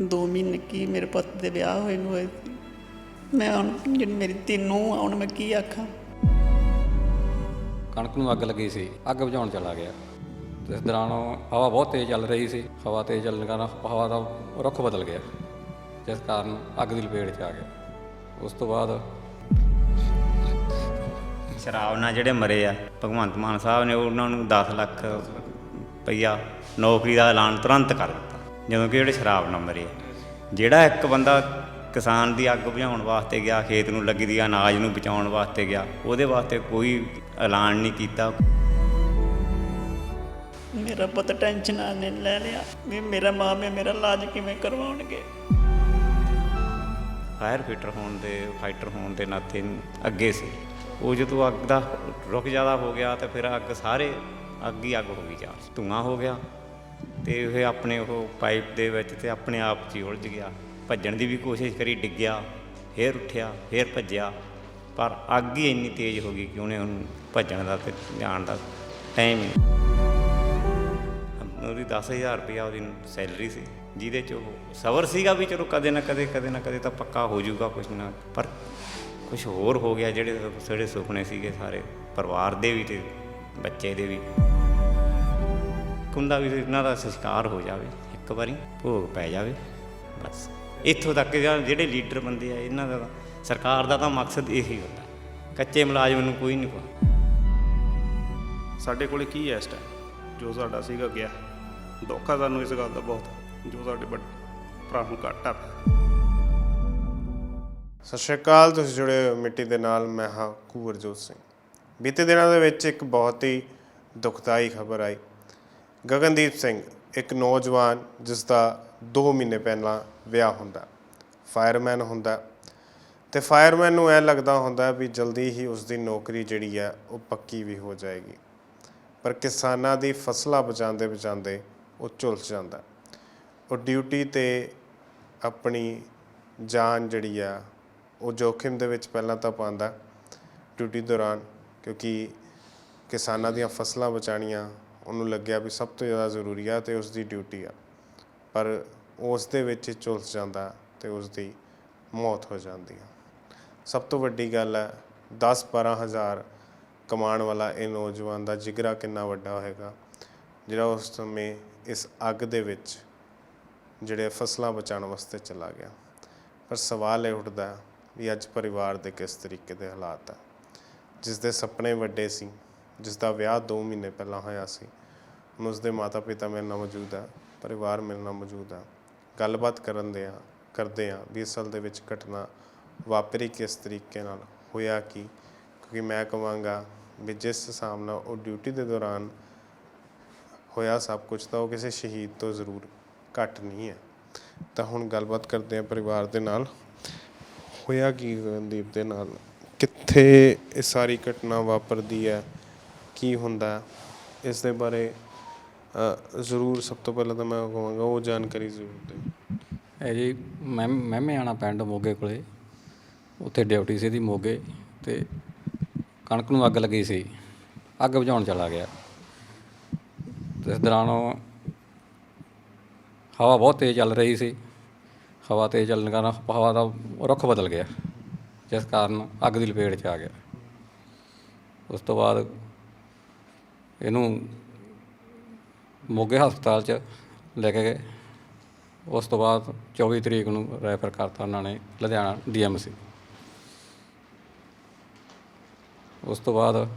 2 ਮਹੀਨੇ ਕੀ ਮੇਰੇ ਪੁੱਤ ਦੇ ਵਿਆਹ ਹੋਏ ਨੂੰ ਹੋਏ। ਸੀ ਮੈਂ ਹੁਣ ਜਿਹੜੀ ਮੇਰੀ ਤੀਨੂੰ ਹੁਣ ਮੈਂ ਕੀ ਆਖਾਂ? ਕਣਕ ਨੂੰ ਅੱਗ ਲੱਗੀ ਸੀ ਅੱਗ ਬੁਝਾਉਣ ਚਲਾ ਗਿਆ। ਇਸ ਦੌਰਾਨ ਹਵਾ ਬਹੁਤ ਤੇਜ਼ ਚੱਲ ਰਹੀ ਸੀ। ਹਵਾ ਤੇਜ਼ ਚੱਲਣ ਕਾਰਨ ਹਵਾ ਦਾ ਰੁੱਖ ਬਦਲ ਗਿਆ। ਜਿਸ ਕਾਰਨ ਅੱਗ ਦੀ ਲਪੇਟ 'ਚ ਆ ਗਿਆ। ਉਸ ਤੋਂ ਬਾਅਦ ਸ਼ਰਾਬ ਨਾਲ ਜਿਹੜੇ ਮਰੇ ਆ ਭਗਵੰਤ ਮਾਨ ਸਾਹਿਬ ਨੇ ਉਹਨਾਂ ਨੂੰ 10 ਲੱਖ ਰੁਪਈਆ ਨੌਕਰੀ ਦਾ ਐਲਾਨ ਤੁਰੰਤ ਕਰ ਦਿੱਤਾ। ਜਦੋਂ ਕਿ ਜਿਹੜੇ ਸ਼ਰਾਬ ਨਾਲ ਮਰੇ। ਜਿਹੜਾ ਇੱਕ ਬੰਦਾ ਕਿਸਾਨ ਦੀ ਅੱਗ ਬੁਝਾਉਣ ਵਾਸਤੇ ਗਿਆ ਖੇਤ ਨੂੰ ਲੱਗੀ ਦੀ ਅਨਾਜ ਨੂੰ ਬਚਾਉਣ ਵਾਸਤੇ ਗਿਆ ਉਹਦੇ ਵਾਸਤੇ ਕੋਈ ਐਲਾਨ ਨਹੀਂ ਕੀਤਾ। ਮੇਰਾ ਪੁੱਤ ਟੈਨਸ਼ਨ ਨੇ ਲੈ ਲਿਆ। ਵੀ ਮੇਰਾ ਮਾਂ ਮੇ ਮੇਰਾ ਇਲਾਜ ਕਿਵੇਂ ਕਰਵਾਉਣਗੇ? ਫਾਇਰ ਫਾਈਟਰ ਹੋਣ ਦੇ ਫਾਈਟਰ ਹੋਣ ਦੇ ਨਾਤੇ ਅੱਗੇ ਸੀ। ਉਹ ਜਦੋਂ ਅੱਗ ਦਾ ਰੁਕ ਜ਼ਿਆਦਾ ਹੋ ਗਿਆ ਤੇ ਫਿਰ ਅੱਗ ਸਾਰੇ ਅੱਗ ਹੀ ਅੱਗ ਹੋ ਗਈ ਜਾ ਧੂਆਂ ਹੋ ਗਿਆ। ਤੇ ਉਹ ਆਪਣੇ ਉਹ ਪਾਈਪ ਦੇ ਵਿੱਚ ਤੇ ਆਪਣੇ ਆਪ 'ਚ ਹੀ ਉਲਝ ਗਿਆ। ਭੱਜਣ ਦੀ ਵੀ ਕੋਸ਼ਿਸ਼ ਕਰੀ, ਡਿੱਗਿਆ, ਫੇਰ ਉੱਠਿਆ, ਫੇਰ ਭੱਜਿਆ। ਪਰ ਅੱਗ ਹੀ ਇੰਨੀ ਤੇਜ਼ ਹੋ ਗਈ ਕਿ ਉਹਨੇ ਉਹਨੂੰ ਭੱਜਣ ਦਾ ਤੇ ਜਾਣ ਦਾ ਟਾਈਮ ਹੀ ਉਹਦੀ 10000 ਰੁਪਇਆ ਉਹਦੀ ਸੈਲਰੀ ਸੀ, ਜਿਹਦੇ ਚ ਉਹ ਸਬਰ ਸੀਗਾ ਵੀ ਚਲੋ ਕਦੇ ਨਾ ਕਦੇ ਕਦੇ ਨਾ ਕਦੇ ਤਾਂ ਪੱਕਾ ਹੋ ਜਾਊਗਾ ਕੁਛ ਨਾ, ਪਰ ਕੁਝ ਹੋਰ ਹੋ ਗਿਆ ਜਿਹੜੇ ਜਿਹੜੇ ਸੁਪਨੇ ਸੀਗੇ ਸਾਰੇ, ਪਰਿਵਾਰ ਦੇ ਵੀ ਤੇ ਬੱਚੇ ਦੇ ਵੀ। ਕੁੰਦਾ ਵੀ ਇਹਨਾਂ ਦਾ ਸੰਸਕਾਰ ਹੋ ਜਾਵੇ ਇੱਕ ਵਾਰੀ ਭੋਗ ਪੈ ਜਾਵੇ ਬਸ। ਇੱਥੋਂ ਤੱਕ ਜਾਂ ਜਿਹੜੇ ਲੀਡਰ ਬੰਦੇ ਆ ਇਹਨਾਂ ਦਾ ਤਾਂ- ਸਰਕਾਰ ਦਾ ਤਾਂ ਮਕਸਦ ਇਹੀ ਹੁੰਦਾ। ਕੱਚੇ ਮੁਲਾਜ਼ਮ ਨੂੰ ਕੋਈ ਨਹੀਂ ਪਾ ਸਾਡੇ ਕੋਲੇ ਕੀ ਹੈ ਇਸ ਟਾਈਮ ਜੋ ਸਾਡਾ ਸੀਗਾ ਗਿਆ। ਦੁੱਖ ਆ ਸਾਨੂੰ ਇਸ ਗੱਲ ਦਾ ਬਹੁਤ ਜੋ ਸਾਡੇ ਵੱਡ ਭਰਾ ਨੂੰ ਘਾਟਾ ਪਿਆ ਸਤਿ ਸ਼੍ਰੀ ਅਕਾਲ ਤੁਸੀਂ ਜੁੜੇ ਹੋ ਮਿੱਟੀ ਦੇ ਨਾਲ ਮੈਂ ਹਾਂ ਕੁਵਰਜੋਤ ਸਿੰਘ। ਬੀਤੇ ਦਿਨਾਂ ਦੇ ਵਿੱਚ ਇੱਕ ਬਹੁਤ ਹੀ ਦੁਖਦਾਈ ਖਬਰ ਆਈ। ਗਗਨਦੀਪ ਸਿੰਘ, ਇੱਕ ਨੌਜਵਾਨ ਜਿਸ ਦਾ 2 ਮਹੀਨੇ ਪਹਿਲਾਂ ਵਿਆਹ ਹੁੰਦਾ ਫਾਇਰਮੈਨ ਹੁੰਦਾ। ਤੇ ਫਾਇਰਮੈਨ ਨੂੰ ਇਹ ਲੱਗਦਾ ਹੁੰਦਾ ਵੀ ਜਲਦੀ ਹੀ ਉਸ ਦੀ ਨੌਕਰੀ ਜਿਹੜੀ ਆ ਉਹ ਪੱਕੀ ਵੀ ਹੋ ਜਾਏਗੀ। ਪਰ ਕਿਸਾਨਾਂ ਦੀ ਫਸਲਾਂ ਬਚਾਉਂਦੇ ਬਚਾਉਂਦੇ ਉਹ ਝੁਲਸ ਜਾਂਦਾ। ਉਹ ਡਿਊਟੀ ਤੇ ਆਪਣੀ ਜਾਨ ਜਿਹੜੀ ਆ, ਉਹ ਜੋਖਿਮ ਦੇ ਵਿੱਚ ਪਹਿਲਾਂ ਤਾਂ ਪਾਉਂਦਾ ਡਿਊਟੀ ਦੌਰਾਨ, ਕਿਉਂਕਿ ਕਿਸਾਨਾਂ ਦੀਆਂ ਫਸਲਾਂ ਬਚਾਣੀਆਂ ਉਹਨੂੰ ਲੱਗਿਆ ਵੀ ਸਭ ਤੋਂ ਜ਼ਿਆਦਾ ਜ਼ਰੂਰੀ ਆ ਤੇ ਉਸ ਦੀ ਡਿਊਟੀ ਆ। ਪਰ ਉਸ ਦੇ ਵਿੱਚ ਝੁਲਸ ਜਾਂਦਾ ਤੇ ਉਸ ਦੀ ਮੌਤ ਹੋ ਜਾਂਦੀ ਆ। ਸਭ ਤੋਂ ਵੱਡੀ ਗੱਲ ਹੈ 10 12 ਹਜ਼ਾਰ ਕਮਾਉਣ ਵਾਲਾ ਇਹ ਨੌਜਵਾਨ ਦਾ ਜਿਗਰਾ ਕਿੰਨਾ ਵੱਡਾ ਹੋਏਗਾ, ਜਿਹੜਾ ਉਸ ਸਮੇਂ ਇਸ ਅੱਗ ਦੇ ਵਿੱਚ ਜਿਹੜੇ ਫਸਲਾਂ ਬਚਾਉਣ ਵਾਸਤੇ ਚਲਾ ਗਿਆ। ਪਰ ਸਵਾਲ ਇਹ ਉੱਠਦਾ ਵੀ ਅੱਜ ਪਰਿਵਾਰ ਦੇ ਕਿਸ ਤਰੀਕੇ ਦੇ ਹਾਲਾਤ ਆ? ਜਿਸ ਦੇ ਸੁਪਨੇ ਵੱਡੇ ਸੀ ਜਿਸ ਦਾ ਵਿਆਹ 2 ਮਹੀਨੇ ਪਹਿਲਾਂ ਹੋਇਆ ਸੀ। ਹੁਣ ਉਸ ਦੇ ਮਾਤਾ ਪਿਤਾ ਮੇਰੇ ਨਾਲ ਮੌਜੂਦ ਹੈ, ਪਰਿਵਾਰ ਮੇਰੇ ਨਾਲ ਮੌਜੂਦ ਹੈ। ਗੱਲਬਾਤ ਕਰਨ ਦੇ ਆ, ਕਰਦੇ ਆ ਵੀ ਅਸਲ ਦੇ ਵਿੱਚ ਘਟਨਾ ਵਾਪਰੀ ਕਿਸ ਤਰੀਕੇ ਨਾਲ, ਹੋਇਆ ਕੀ? ਕਿਉਂਕਿ ਮੈਂ ਕਹਾਂਗਾ ਵੀ ਜਿਸ ਹਿਸਾਬ ਨਾਲ ਉਹ ਡਿਊਟੀ ਦੇ ਦੌਰਾਨ ਹੋਇਆ ਸਭ ਕੁਝ ਤਾਂ ਉਹ ਕਿਸੇ ਸ਼ਹੀਦ ਤੋਂ ਜ਼ਰੂਰ ਘੱਟ ਨਹੀਂ ਹੈ। ਤਾਂ ਹੁਣ ਗੱਲਬਾਤ ਕਰਦੇ ਆ ਪਰਿਵਾਰ ਦੇ ਨਾਲ। ਹੋਇਆ ਕੀ ਰਣਦੀਪ ਦੇ ਨਾਲ? ਕਿੱਥੇ ਇਹ ਸਾਰੀ ਘਟਨਾ ਵਾਪਰਦੀ ਹੈ? ਕੀ ਹੁੰਦਾ ਇਸ ਦੇ ਬਾਰੇ ਜ਼ਰੂਰ ਸਭ ਤੋਂ ਪਹਿਲਾਂ ਤਾਂ ਮੈਂ ਕਹਾਂਗਾ ਉਹ ਜਾਣਕਾਰੀ ਜ਼ਰੂਰ ਦਿਓ। ਇਹ ਜੀ, ਮੈਂ ਮਹਿਮੇ ਆਣਾ ਪਿੰਡ ਮੋਗੇ ਕੋਲੇ, ਉੱਥੇ ਡਿਊਟੀ ਸੀ ਦੀ ਮੋਗੇ ਤੇ ਕਣਕ ਨੂੰ ਅੱਗ ਲੱਗੀ ਸੀ, ਅੱਗ ਬੁਝਾਉਣ ਚਲਾ ਗਿਆ। ਇਸ ਦੌਰਾਨ ਹਵਾ ਬਹੁਤ ਤੇਜ਼ ਚੱਲ ਰਹੀ ਸੀ, ਹਵਾ ਤੇਜ਼ ਚੱਲਣ ਕਾਰਨ ਹਵਾ ਦਾ ਰੁੱਖ ਬਦਲ ਗਿਆ, ਜਿਸ ਕਾਰਨ ਅੱਗ ਦੀ ਲਪੇਟ 'ਚ ਆ ਗਿਆ। ਉਸ ਤੋਂ ਬਾਅਦ ਇਹਨੂੰ ਮੋਗੇ ਹਸਪਤਾਲ 'ਚ ਲੈ ਕੇ ਗਏ। ਉਸ ਤੋਂ ਬਾਅਦ 24 ਤਰੀਕ ਨੂੰ ਰੈਫਰ ਕਰਤਾ ਉਹਨਾਂ ਨੇ ਲੁਧਿਆਣਾ ਡੀਐਮਸੀ ਉਸ ਤੋਂ ਬਾਅਦ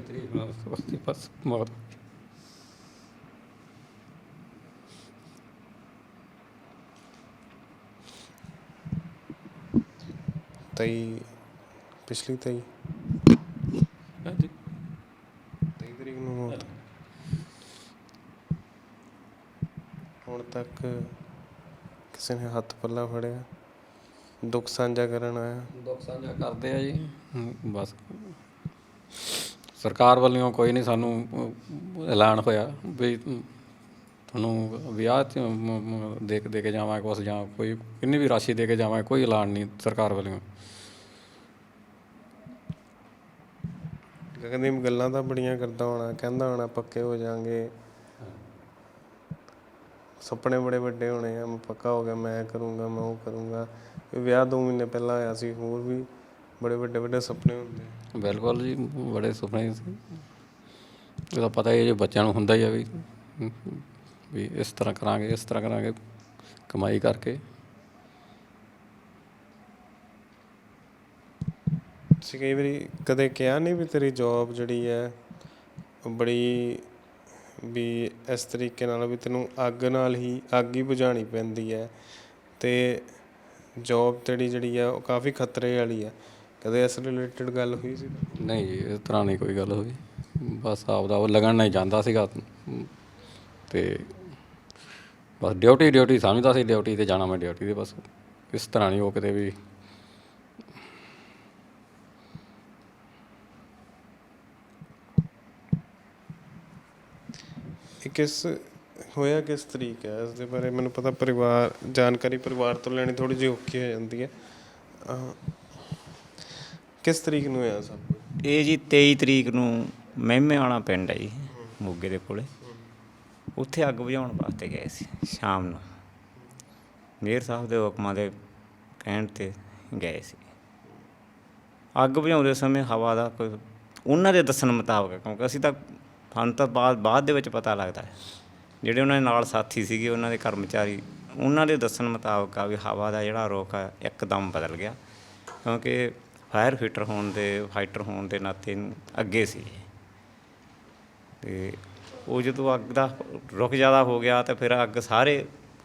ਤਰੀਕ ਨੂੰ ਉਸ ਦੀ ਬਸ ਮੌਤ ਤਈ ਪਿਛਲੀ ਤਈ ਹਾਂਜੀ 23 ਤਰੀਕ ਨੂੰ ਮੌਤ ਹੁਣ ਤੱਕ ਕਿਸੇ ਨੇ ਹੱਥ ਪੱਲਾ ਫੜਿਆ ਦੁੱਖ ਸਾਂਝਾ ਕਰਨ ਆਇਆ ਦੁੱਖ ਸਾਂਝਾ ਕਰਦੇ ਆ ਜੀ ਬਸ ਸਰਕਾਰ ਵੱਲੋਂ ਕੋਈ ਨਹੀਂ ਸਾਨੂੰ ਐਲਾਨ ਹੋਇਆ ਵੀ ਤੁਹਾਨੂੰ ਵਿਆਹ ਚ ਦੇ ਕੇ ਦੇ ਕੇ ਜਾਵਾਂ ਕੁਛ ਜਾਂ ਕੋਈ ਕਿੰਨੀ ਵੀ ਰਾਸ਼ੀ ਦੇ ਕੇ ਜਾਵਾਂ ਕੋਈ ਐਲਾਨ ਨਹੀਂ ਸਰਕਾਰ ਵੱਲੋਂ। ਗਗਨਦੀਪ, ਗੱਲਾਂ ਤਾਂ ਬੜੀਆਂ ਕਰਦਾ ਹੋਣਾ, ਕਹਿੰਦਾ ਹੋਣਾ ਪੱਕੇ ਹੋ ਜਾਾਂਗੇ। ਸੁਪਨੇ ਬੜੇ ਵੱਡੇ ਹੋਣੇ ਆ, ਮੈਂ ਪੱਕਾ ਹੋ ਗਿਆ, ਮੈਂ ਕਰੂੰਗਾ, ਮੈਂ ਉਹ ਕਰੂੰਗਾ। ਵਿਆਹ 2 ਮਹੀਨੇ ਪਹਿਲਾਂ ਹੋਇਆ ਸੀ, ਹੋਰ ਵੀ ਬੜੇ ਵੱਡੇ ਵੱਡੇ ਸੁਪਨੇ ਹੁੰਦੇ ਬਿਲਕੁਲ ਜੀ, ਬੜੇ ਸੁਪਨੇ ਸੀ। ਇਹਦਾ ਪਤਾ ਹੀ ਹੈ ਜੇ ਬੱਚਿਆਂ ਨੂੰ ਹੁੰਦਾ ਹੀ ਆ ਵੀ ਵੀ ਇਸ ਤਰ੍ਹਾਂ ਕਰਾਂਗੇ, ਇਸ ਤਰ੍ਹਾਂ ਕਰਾਂਗੇ ਕਮਾਈ ਕਰਕੇ। ਤੁਸੀਂ ਕਈ ਵਾਰੀ ਕਦੇ ਕਿਹਾ ਨਹੀਂ ਵੀ ਤੇਰੀ ਜੌਬ ਜਿਹੜੀ ਹੈ, ਉਹ ਬੜੀ ਵੀ ਇਸ ਤਰੀਕੇ ਨਾਲ ਵੀ ਤੈਨੂੰ ਅੱਗ ਨਾਲ ਹੀ, ਅੱਗ ਹੀ ਬੁਝਾਉਣੀ ਪੈਂਦੀ ਹੈ ਤੇ ਜੌਬ ਤੇਰੀ ਜਿਹੜੀ ਹੈ, ਉਹ ਕਾਫੀ ਖਤਰੇ ਵਾਲੀ ਹੈ। ਕਦੇ ਇਸ ਰਿਲੇਟਡ ਗੱਲ ਹੋਈ ਸੀ? ਨਹੀਂ ਜੀ ਇਸ ਤਰ੍ਹਾਂ ਨਹੀਂ ਕੋਈ ਗੱਲ ਹੋਈ। ਬਸ ਆਪਦਾ ਉਹ ਲਗਨ ਨਹੀਂ ਜਾਂਦਾ ਸੀਗਾ। ਤੇ ਬਸ ਡਿਊਟੀ ਡਿਊਟੀ ਸਮਝਦਾ ਸੀ ਡਿਊਟੀ ਤੇ ਜਾਣਾ ਮੈਂ ਡਿਊਟੀ ਤੇ ਬਸ। ਇਸ ਤਰ੍ਹਾਂ ਨਹੀਂ ਉਹ ਕਿਤੇ ਵੀ। ਇਹ ਕਿਸ ਹੋਇਆ ਕਿਸ ਤਰੀਕੇ ਹੈ? ਇਸ ਦੇ ਬਾਰੇ ਮੈਨੂੰ ਪਤਾ ਪਰਿਵਾਰ ਜਾਣਕਾਰੀ ਪਰਿਵਾਰ ਤੋਂ ਲੈਣੀ ਥੋੜੀ ਜਿਹੀ ਔਖੀ ਹੋ ਜਾਂਦੀ ਹੈ। ਕਿਸ ਤਰੀਕ ਨੂੰ ਹੋਇਆ ਸਭ ਕੁਝ ਇਹ ਜੀ 23 ਤਰੀਕ ਨੂੰ ਮਹਿਮੇ ਵਾਲਾ ਪਿੰਡ ਹੈ ਜੀ, ਮੋਗੇ ਦੇ ਕੋਲੇ। ਉੱਥੇ ਅੱਗ ਬੁਝਾਉਣ ਵਾਸਤੇ ਗਏ ਸੀ, ਸ਼ਾਮ ਨੂੰ। ਮੇਰ ਸਾਹਿਬ ਦੇ ਹੁਕਮਾਂ ਦੇ ਕਹਿਣ ਤੇ ਗਏ ਸੀ। ਅੱਗ ਬੁਝਾਉਂਦੇ ਸਮੇਂ ਹਵਾ ਦਾ ਕੋਈ, ਉਹਨਾਂ ਦੇ ਦੱਸਣ ਮੁਤਾਬਕ, ਕਿਉਂਕਿ ਅਸੀਂ ਤਾਂ, ਸਾਨੂੰ ਤਾਂ ਬਾਅਦ ਬਾਅਦ ਦੇ ਵਿੱਚ ਪਤਾ ਲੱਗਦਾ ਹੈ। ਜਿਹੜੇ ਉਹਨਾਂ ਦੇ ਨਾਲ ਸਾਥੀ ਸੀਗੇ, ਉਹਨਾਂ ਦੇ ਕਰਮਚਾਰੀ, ਉਹਨਾਂ ਦੇ ਦੱਸਣ ਮੁਤਾਬਕ ਆ ਵੀ ਹਵਾ ਦਾ ਜਿਹੜਾ ਰੁਖ ਹੈ ਇੱਕਦਮ ਬਦਲ ਗਿਆ। ਕਿਉਂਕਿ ਫਾਇਰ ਫਾਈਟਰ ਹੋਣ ਦੇ, ਫਾਈਟਰ ਹੋਣ ਦੇ ਨਾਤੇ ਅੱਗੇ ਸੀ। ਤੇ ਉਹ ਜਦੋਂ ਅੱਗ ਦਾ ਰੁਕ ਜ਼ਿਆਦਾ ਹੋ ਗਿਆ ਤਾਂ ਫਿਰ ਅੱਗ ਸਾਰੇ,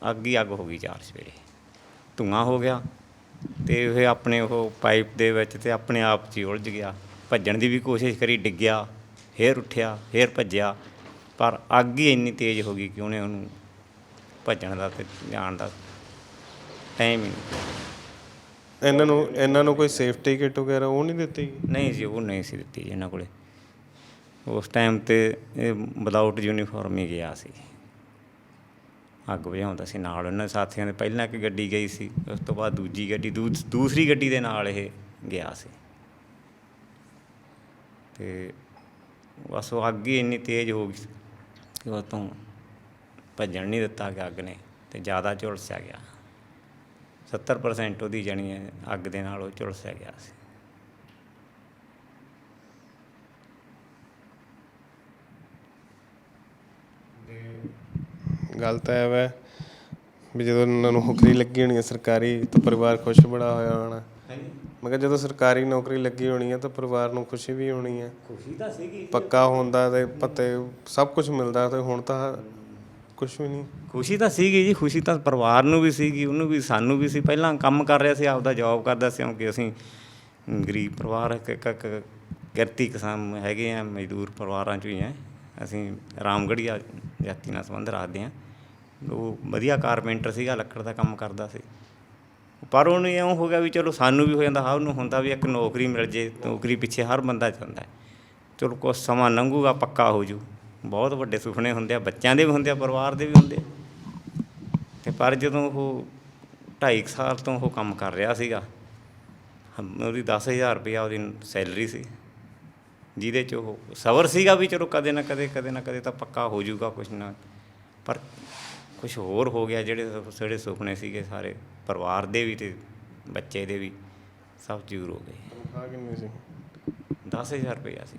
ਅੱਗ ਹੀ ਅੱਗ ਹੋ ਗਈ ਚਾਰ ਸਵੇਰੇ। ਧੂਆਂ ਹੋ ਗਿਆ ਤੇ ਇਹ ਆਪਣੇ ਉਹ ਪਾਈਪ ਦੇ ਵਿੱਚ ਤੇ ਆਪਣੇ ਆਪ 'ਚ ਹੀ ਉਲਝ ਗਿਆ। ਭੱਜਣ ਦੀ ਵੀ ਕੋਸ਼ਿਸ਼ ਕਰੀ, ਡਿੱਗਿਆ, ਫੇਰ ਉੱਠਿਆ, ਫੇਰ ਭੱਜਿਆ, ਪਰ ਅੱਗ ਹੀ ਇੰਨੀ ਤੇਜ਼ ਹੋ ਗਈ ਕਿ ਉਹਨੇ ਉਹਨੂੰ ਭੱਜਣ ਦਾ ਤੇ ਜਾਣ ਦਾ ਟਾਈਮ ਹੀ ਨਹੀਂ। ਇਹਨਾਂ ਨੂੰ ਇਹਨਾਂ ਨੂੰ ਕੋਈ ਸੇਫਟੀ ਕਿਟ ਵਗੈਰਾ ਉਹ ਨਹੀਂ ਦਿੱਤੀ? ਨਹੀਂ ਜੀ, ਉਹ ਨਹੀਂ ਸੀ ਦਿੱਤੀ ਜੀ ਇਹਨਾਂ ਕੋਲੇ। ਉਸ ਟਾਈਮ ਤੇ ਇਹ ਵਿਦਆਊਟ ਯੂਨੀਫਾਰਮ ਹੀ ਗਿਆ ਸੀ। ਅੱਗ ਬੁਝਾਉਂਦਾ ਸੀ ਨਾਲ ਉਹਨਾਂ ਸਾਥੀਆਂ ਦੇ। ਪਹਿਲਾਂ ਇੱਕ ਗੱਡੀ ਗਈ ਸੀ, ਉਸ ਤੋਂ ਬਾਅਦ ਦੂਜੀ ਗੱਡੀ, ਦੂਜ- ਦੂਸਰੀ ਗੱਡੀ ਦੇ ਨਾਲ ਇਹ ਗਿਆ ਸੀ। ਤੇ ਬਸ ਉਹ ਅੱਗ ਹੀ ਇੰਨੀ ਤੇਜ਼ ਹੋ ਗਈ ਕਿ ਉਹ ਤੋਂ ਭੱਜਣ ਨਹੀਂ ਦਿੱਤਾ ਗਿਆ ਅੱਗ ਨੇ ਤੇ ਜ਼ਿਆਦਾ ਝੁਲਸਿਆ ਗਿਆ। 70% ਉਹਦੀ ਜਣੀ ਹੈ ਅੱਗ ਦੇ ਨਾਲ ਉਹ ਝੁਲਸਿਆ ਗਿਆ ਸੀ। ਗੱਲ ਤਾਂ ਇਹ ਵੈ ਵੀ ਜਦੋਂ ਉਹਨਾਂ ਨੂੰ ਨੌਕਰੀ ਲੱਗੀ ਹੋਣੀ ਹੈ ਸਰਕਾਰੀ ਤਾਂ ਪਰਿਵਾਰ ਖੁਸ਼ ਬੜਾ ਹੋਇਆ ਹੋਣਾ। ਮੈਂ ਕਿਹਾ ਜਦੋਂ ਸਰਕਾਰੀ ਨੌਕਰੀ ਲੱਗੀ ਹੋਣੀ ਹੈ ਤਾਂ ਪਰਿਵਾਰ ਨੂੰ ਖੁਸ਼ੀ ਵੀ ਹੋਣੀ ਹੈ। ਖੁਸ਼ੀ ਤਾਂ ਸੀਗੀ। ਪੱਕਾ ਹੁੰਦਾ ਤੇ ਪੱਤੇ ਸਭ ਕੁਝ ਮਿਲਦਾ ਤੇ ਹੁਣ ਤਾਂ ਕੁਝ ਵੀ ਨਹੀਂ। ਖੁਸ਼ੀ ਤਾਂ ਸੀਗੀ ਜੀ, ਖੁਸ਼ੀ ਤਾਂ ਪਰਿਵਾਰ ਨੂੰ ਵੀ ਸੀਗੀ, ਉਹਨੂੰ ਵੀ, ਸਾਨੂੰ ਵੀ ਸੀ। ਪਹਿਲਾਂ ਕੰਮ ਕਰ ਰਿਹਾ ਸੀ, ਆਪਦਾ ਜੌਬ ਕਰਦਾ ਸੀ, ਕਿਉਂਕਿ ਅਸੀਂ ਗਰੀਬ ਪਰਿਵਾਰ ਇੱਕ- ਇੱਕ ਕਿਰਤੀ ਕਿਸਾਨ ਹੈਗੇ ਆ, ਮਜ਼ਦੂਰ ਪਰਿਵਾਰਾਂ ਚੋਂ ਹੀ ਆ। ਅਸੀਂ ਰਾਮਗੜੀਆ ਜਾਤੀ ਨਾਲ ਸੰਬੰਧ ਰੱਖਦੇ ਆ। ਉਹ ਵਧੀਆ ਕਾਰਪੈਂਟਰ ਸੀਗਾ, ਲੱਕੜ ਦਾ ਕੰਮ ਕਰਦਾ ਸੀ। ਪਰ ਉਹਨੂੰ ਇਉਂ ਹੋ ਗਿਆ ਵੀ ਚਲੋ ਸਾਨੂੰ ਵੀ ਹੋ ਜਾਂਦਾ ਹਾਂ ਉਹਨੂੰ ਹੁੰਦਾ ਵੀ ਇੱਕ ਨੌਕਰੀ ਮਿਲ ਜੇ, ਨੌਕਰੀ ਪਿੱਛੇ ਹਰ ਬੰਦਾ ਜਾਂਦਾ। ਚਲੋ ਕੁਛ ਸਮਾਂ ਲੰਘੂਗਾ, ਪੱਕਾ ਹੋ ਜੂ। ਬਹੁਤ ਵੱਡੇ ਸੁਪਨੇ ਹੁੰਦੇ ਆ ਬੱਚਿਆਂ ਦੇ ਵੀ ਹੁੰਦੇ ਆ ਪਰਿਵਾਰ ਦੇ ਵੀ ਹੁੰਦੇ ਆ। ਤੇ ਪਰ ਜਦੋਂ ਉਹ 2.5 ਸਾਲ ਤੋਂ ਉਹ ਕੰਮ ਕਰ ਰਿਹਾ ਸੀਗਾ ਉਹਦੀ 10000 ਰੁਪਇਆ ਉਹਦੀ ਸੈਲਰੀ ਸੀ ਜਿਹਦੇ ਚ ਉਹ ਸਬਰ ਸੀਗਾ ਵੀ ਚਲੋ ਕਦੇ ਨਾ ਕਦੇ ਕਦੇ ਨਾ ਕਦੇ ਤਾਂ ਪੱਕਾ ਹੋ ਜਾਊਗਾ ਕੁਛ ਨਾ। ਪਰ ਕੁਝ ਹੋਰ ਹੋ ਗਿਆ ਜਿਹੜੇ ਜਿਹੜੇ ਸੁਪਨੇ ਸੀਗੇ ਸਾਰੇ ਪਰਿਵਾਰ ਦੇ ਵੀ ਤੇ ਬੱਚੇ ਦੇ ਵੀ ਸਭ ਚੂਰ ਹੋ ਗਏ। ਤਨਖਾਹ ਕਿੰਨੀ ਸੀ? 10000 ਰੁਪਇਆ ਸੀ